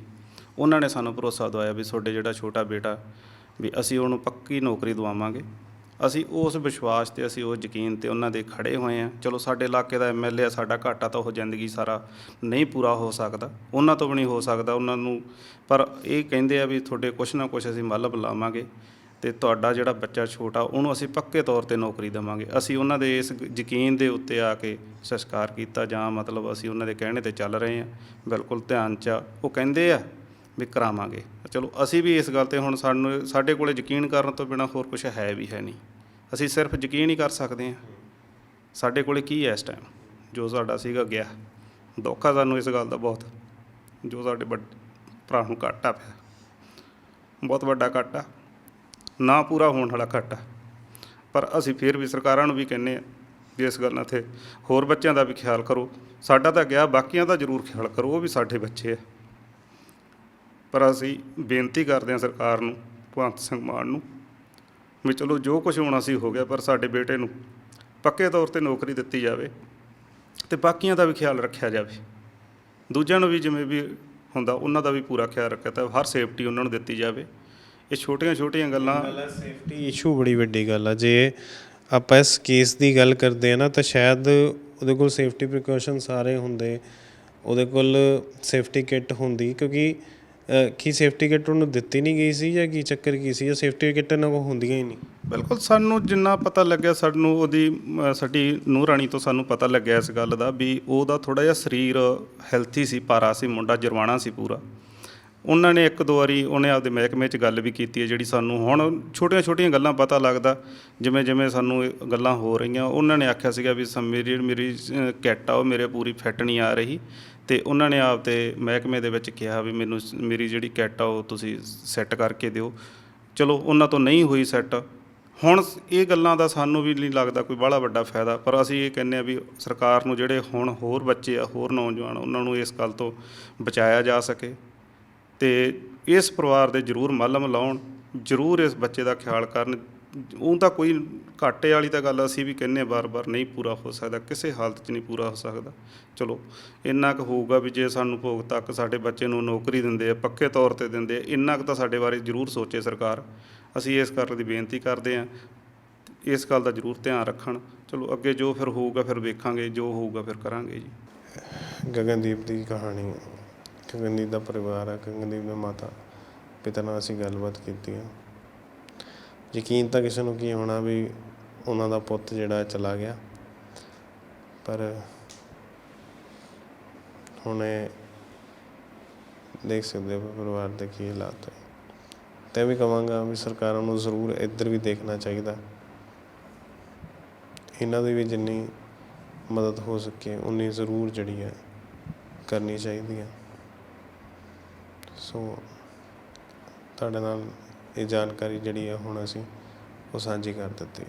ਉਹਨਾਂ ਨੇ ਸਾਨੂੰ ਭਰੋਸਾ ਦਵਾਇਆ ਵੀ ਤੁਹਾਡੇ ਜਿਹੜਾ ਛੋਟਾ ਬੇਟਾ, ਵੀ ਅਸੀਂ ਉਹਨੂੰ ਪੱਕੀ ਨੌਕਰੀ ਦਵਾਵਾਂਗੇ। ਅਸੀਂ ਉਸ ਵਿਸ਼ਵਾਸ ਤੇ, ਅਸੀਂ ਉਹ ਯਕੀਨ ਤੇ ਉਹਨਾਂ ਦੇ ਖੜੇ ਹੋਏ ਆ ਚਲੋ ਸਾਡੇ ਇਲਾਕੇ ਦਾ ਐਮਐਲਏ ਆ, ਸਾਡਾ ਘਾਟਾ ਤਾਂ ਉਹ ਜ਼ਿੰਦਗੀ ਸਾਰਾ ਨਹੀਂ ਪੂਰਾ ਹੋ ਸਕਦਾ। ਉਹਨਾਂ ਤੋਂ ਵੀ ਨਹੀਂ ਹੋ ਸਕਦਾ, ਉਹਨਾਂ ਨੂੰ ਪਰ ਇਹ ਕਹਿੰਦੇ ਆ ਵੀ ਤੁਹਾਡੇ ਕੁਛ ਨਾ ਕੁਛ ਅਸੀਂ ਮੱਲ ਬੁਲਾਵਾਂਗੇ ਤੇ ਤੁਹਾਡਾ ਜਿਹੜਾ ਬੱਚਾ ਛੋਟਾ, ਉਹਨੂੰ ਅਸੀਂ ਪੱਕੇ ਤੌਰ ਤੇ ਨੌਕਰੀ ਦੇਵਾਂਗੇ। ਅਸੀਂ ਉਹਨਾਂ ਦੇ ਇਸ ਯਕੀਨ ਦੇ ਉੱਤੇ ਆ ਕੇ ਸੰਸਕਾਰ ਕੀਤਾ ਜਾਂ ਮਤਲਬ ਅਸੀਂ ਉਹਨਾਂ ਦੇ ਕਹਿਣੇ ਤੇ ਚੱਲ ਰਹੇ ਹਾਂ। ਬਿਲਕੁਲ ਧਿਆਨ ਚ ਆ। ਉਹ ਕਹਿੰਦੇ ਆ ਵੀ ਕਰਾਵਾਂਗੇ। ਚਲੋ, ਅਸੀਂ ਵੀ ਇਸ ਗੱਲ ਤੇ ਹੁਣ ਸਾਨੂੰ, ਸਾਡੇ ਕੋਲੇ ਯਕੀਨ ਕਰਨ ਤੋਂ ਬਿਨਾ ਹੋਰ ਕੁਝ ਹੈ ਵੀ ਹੈ ਨਹੀਂ। ਅਸੀਂ ਸਿਰਫ ਯਕੀਨ ਹੀ ਕਰ ਸਕਦੇ ਹਾਂ। ਸਾਡੇ ਕੋਲੇ ਕੀ ਹੈ ਇਸ ਟਾਈਮ ਜੋ ਸਾਡਾ ਸੀਗਾ ਗਿਆ। ਦੁੱਖ ਆ ਸਾਨੂੰ ਇਸ ਗੱਲ ਦਾ ਬਹੁਤ। ਜੋ ਸਾਡੇ ਵੱਡੇ, ਭਰਾ ਨੂੰ ਘਾਟਾ ਪਿਆ। ਬਹੁਤ ਵੱਡਾ ਘਾਟਾ। ਨਾ ਪੂਰਾ ਹੋਣ ਵਾਲਾ ਘਾਟਾ। ਪਰ ਅਸੀਂ ਫਿਰ ਵੀ ਸਰਕਾਰਾਂ ਨੂੰ ਵੀ ਕਹਿੰਨੇ ਆ ਵੀ ਇਸ ਗੱਲ ਨਾਲ ਤੇ ਹੋਰ ਬੱਚਿਆਂ ਦਾ ਵੀ ਖਿਆਲ ਕਰੋ। ਸਾਡਾ ਤਾਂ ਗਿਆ, ਬਾਕੀਆਂ ਦਾ ਜ਼ਰੂਰ ਖਿਆਲ ਕਰੋ। ਉਹ ਵੀ ਸਾਡੇ ਬੱਚੇ ਆ। ਪਰ ਅਸੀਂ ਬੇਨਤੀ ਕਰਦੇ ਹਾਂ ਸਰਕਾਰ ਨੂੰ, ਭਗਵੰਤ ਸਿੰਘ ਮਾਨ ਨੂੰ, ਵੀ ਚਲੋ ਜੋ ਕੁਝ ਹੋਣਾ ਸੀ ਹੋ ਗਿਆ ਪਰ ਸਾਡੇ ਬੇਟੇ ਨੂੰ ਪੱਕੇ ਤੌਰ ਤੇ ਨੌਕਰੀ ਦਿੱਤੀ ਜਾਵੇ ਤੇ ਬਾਕੀਆਂ ਦਾ ਵੀ ਖਿਆਲ ਰੱਖਿਆ ਜਾਵੇ। ਦੂਜਿਆਂ ਨੂੰ ਵੀ ਜਿਵੇਂ ਵੀ ਹੁੰਦਾ ਉਹਨਾਂ ਦਾ ਵੀ ਪੂਰਾ ਖਿਆਲ ਰੱਖਿਆ ਤਾਂ ਹਰ ਸੇਫਟੀ ਉਹਨਾਂ ਨੂੰ ਦਿੱਤੀ ਜਾਵੇ। ਇਹ ਛੋਟੀਆਂ ਛੋਟੀਆਂ ਗੱਲਾਂ ਸੇਫਟੀ ਇਸ਼ੂ ਬੜੀ ਵੱਡੀ ਗੱਲ ਆ। ਜੇ ਆਪਾਂ ਇਸ ਕੇਸ ਦੀ ਗੱਲ ਕਰਦੇ ਆ ਨਾ ਤਾਂ ਸ਼ਾਇਦ ਉਹਦੇ ਕੋਲ ਸੇਫਟੀ ਪ੍ਰੀਕਾਸ਼ਨ ਸਾਰੇ ਹੁੰਦੇ, ਉਹਦੇ ਕੋਲ ਸੇਫਟੀ ਕਿੱਟ ਹੁੰਦੀ ਕਿਉਂਕਿ ਕੀ ਸੇਫਟੀ ਕਿੱਟ ਉਹਨੂੰ ਦਿੱਤੀ ਨਹੀਂ ਗਈ ਸੀ ਜਾਂ ਕੀ ਚੱਕਰ ਕੀ ਸੀ? ਜਾਂ ਸੇਫਟੀ ਕਿੱਟ ਇਹਨਾਂ ਕੋਲ ਹੁੰਦੀਆਂ ਹੀ ਨਹੀਂ। ਬਿਲਕੁਲ, ਸਾਨੂੰ ਜਿੰਨਾ ਪਤਾ ਲੱਗਿਆ, ਸਾਨੂੰ ਉਹਦੀ ਸਾਡੀ ਨੂੰਹ ਰਾਣੀ ਤੋਂ ਸਾਨੂੰ ਪਤਾ ਲੱਗਿਆ ਇਸ ਗੱਲ ਦਾ ਵੀ ਉਹਦਾ ਥੋੜਾ ਜਿਹਾ ਸਰੀਰ ਹੈਲਥੀ ਸੀ, ਪਾਰਾ ਸੀ, ਮੁੰਡਾ ਜਰਵਾਣਾ ਸੀ ਪੂਰਾ। ਉਹਨਾਂ ਨੇ ਇੱਕ ਦੋ ਵਾਰੀ ਉਹਨੇ ਆਪਦੇ ਮਹਿਕਮੇ 'ਚ ਗੱਲ ਵੀ ਕੀਤੀ ਹੈ, ਜਿਹੜੀ ਸਾਨੂੰ ਹੁਣ ਛੋਟੀਆਂ-ਛੋਟੀਆਂ ਗੱਲਾਂ ਪਤਾ ਲੱਗਦਾ ਜਿਵੇਂ ਜਿਵੇਂ ਸਾਨੂੰ ਗੱਲਾਂ ਹੋ ਰਹੀਆਂ। ਉਹਨਾਂ ਨੇ ਆਖਿਆ ਸੀਗਾ ਵੀ ਸਮ- ਮੇਰੀ ਮੇਰੀ ਕਿੱਟ ਆ, ਉਹ ਮੇਰੇ ਪੂਰੀ ਫਿੱਟ ਨਹੀਂ ਆ ਰਹੀ। ਤੇ ਉਹਨਾਂ ਨੇ ਆਪਦੇ ਮਹਿਕਮੇ ਦੇ ਵਿੱਚ ਕਿਹਾ ਵੀ ਮੈਨੂੰ ਮੇਰੀ ਜਿਹੜੀ ਕਿੱਟ ਆ ਉਹ ਤੁਸੀਂ ਸੈੱਟ ਕਰਕੇ ਦਿਓ। ਚਲੋ, ਉਹਨਾਂ ਤੋਂ ਨਹੀਂ ਹੋਈ ਸੈੱਟ। ਹੁਣ ਇਹ ਗੱਲਾਂ ਦਾ ਸਾਨੂੰ ਵੀ ਨਹੀਂ ਲੱਗਦਾ ਕੋਈ ਬਾਹਲਾ ਵੱਡਾ ਫਾਇਦਾ, ਪਰ ਅਸੀਂ ਇਹ ਕਹਿੰਦੇ ਆ ਵੀ ਸਰਕਾਰ ਨੂੰ ਜਿਹੜੇ ਹੁਣ ਹੋਰ ਬੱਚੇ ਆ, ਹੋਰ ਨੌਜਵਾਨ, ਉਹਨਾਂ ਨੂੰ ਇਸ ਗੱਲ ਤੋਂ ਬਚਾਇਆ ਜਾ ਸਕੇ। ਤੇ ਇਸ ਪਰਿਵਾਰ ਦੇ ਜ਼ਰੂਰ ਮੱਲਮ ਲਾਉਣ ਜ਼ਰੂਰ ਇਸ ਬੱਚੇ ਦਾ ਖਿਆਲ ਕਰਨ ਉਹ ਤਾਂ ਕੋਈ ਘਾਟੇ ਵਾਲੀ ਤਾਂ ਗੱਲ ਅਸੀਂ ਵੀ ਕਹਿੰਨੇ ਬਾਰ-ਬਾਰ ਨਹੀਂ ਪੂਰਾ ਹੋ ਸਕਦਾ, ਕਿਸੇ ਹਾਲਤ 'ਚ ਨਹੀਂ ਪੂਰਾ ਹੋ ਸਕਦਾ। ਚਲੋ, ਇੰਨਾ ਕੁ ਹੋਊਗਾ ਵੀ ਜੇ ਸਾਨੂੰ ਭੋਗ ਤੱਕ ਸਾਡੇ ਬੱਚੇ ਨੂੰ ਨੌਕਰੀ ਦਿੰਦੇ ਆ, ਪੱਕੇ ਤੌਰ ਤੇ ਦਿੰਦੇ ਆ, ਇੰਨਾ ਕੁ ਤਾਂ ਸਾਡੇ ਬਾਰੇ ਜ਼ਰੂਰ ਸੋਚੇ ਸਰਕਾਰ। ਅਸੀਂ ਇਸ ਕਰਨ ਦੀ ਬੇਨਤੀ ਕਰਦੇ ਹਾਂ, ਇਸ ਗੱਲ ਦਾ ਜ਼ਰੂਰ ਧਿਆਨ ਰੱਖਣ। ਚਲੋ, ਅੱਗੇ ਜੋ ਫਿਰ ਹੋਊਗਾ ਫਿਰ ਵੇਖਾਂਗੇ, ਜੋ ਹੋਊਗਾ ਫਿਰ ਕਰਾਂਗੇ ਜੀ। ਗਗਨਦੀਪ ਦੀ ਕਹਾਣੀ, ਗਗਨਦੀਪ ਦਾ ਪਰਿਵਾਰ ਹੈ ਗਗਨਦੀਪ ਦੇ ਮਾਤਾ ਪਿਤਾ ਨਾਲ ਅਸੀਂ ਗੱਲਬਾਤ ਕੀਤੀ ਹੈ ਯਕੀਨ ਤਾਂ ਕਿਸੇ ਨੂੰ ਕੀ ਹੋਣਾ ਵੀ ਉਹਨਾਂ ਦਾ ਪੁੱਤ ਜਿਹੜਾ ਚਲਾ ਗਿਆ। ਪਰ ਹੁਣ ਇਹ ਦੇਖ ਸਕਦੇ ਹੋ ਪਰਿਵਾਰ ਦੇ ਕੀ ਹਾਲਾਤ ਹੈ ਤੇ ਵੀ ਕਵਾਂਗਾ ਵੀ ਸਰਕਾਰਾਂ ਨੂੰ ਜ਼ਰੂਰ ਇੱਧਰ ਵੀ ਦੇਖਣਾ ਚਾਹੀਦਾ। ਇਹਨਾਂ ਦੀ ਵੀ ਜਿੰਨੀ ਮਦਦ ਹੋ ਸਕੇ, ਉਨੀ ਜ਼ਰੂਰ ਜਿਹੜੀ ਹੈ ਕਰਨੀ ਚਾਹੀਦੀ ਹੈ। ਸੋ ਤੁਹਾਡੇ ਨਾਲ ਇਹ ਜਾਣਕਾਰੀ ਜਿਹੜੀ ਹੈ ਹੁਣ ਅਸੀਂ ਉਹ ਸਾਂਝੀ ਕਰ ਦਿੱਤੀ।